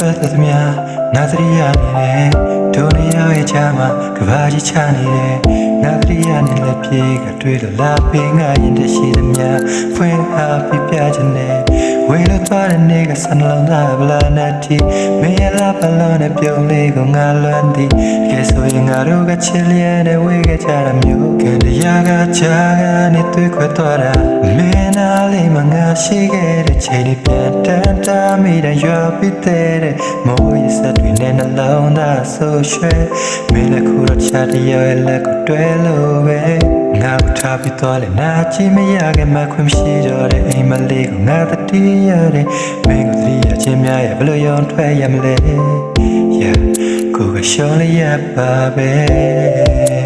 ပတ်သက်သမျှငါသတိရနေတယ်ဒုနေရောက်ရဲ့ချာမှာကဘာကြီးချနေတယ်ငါသတိရနေလက်ပြေကတွေ့လို့လာပေးငါရင်တရှိသမျှဖွင့်အားပြပြချင်တယ်ဝေလို့သွားတဲ့နေ့ကစနှလုံးသားဗလာနဲ့တီမင်းရလာပလုံးနဲ့ပြုံးလေးကိုငါလွမ်းသည်ကဲဆိုရင်ငါတို့ကချစ်လျက်နဲ့ဝေခဲ့ကြတာမျိုးကတရားကချာကနေတွေ့ခွဲသွားတာမင်းနာလေးမငါ ရှိခဲ့တဲ့ချိန်ဒီပြန်တန်တာမိတဲ့ရွာပြီးတဲ့မိုးရစက်တွေနဲ့နှလုံးသားဆိုရွှဲမင်းလည်းခုတော့ချာတရရဲ့လက်ကိုတွဲလို့ပဲငါ့ကိုထားပြီးသွားလေနာချင်မရခဲ့မှခွင့်မရှိတော့တဲ့အိမ်မလေးကိုငါတတိရတယ်မင်းကိုတတိယချင်းများရဲ့ဘလို့ရောထွက်ရမလဲ Yeah ကိုကရှောင်းလေးရပါပဲ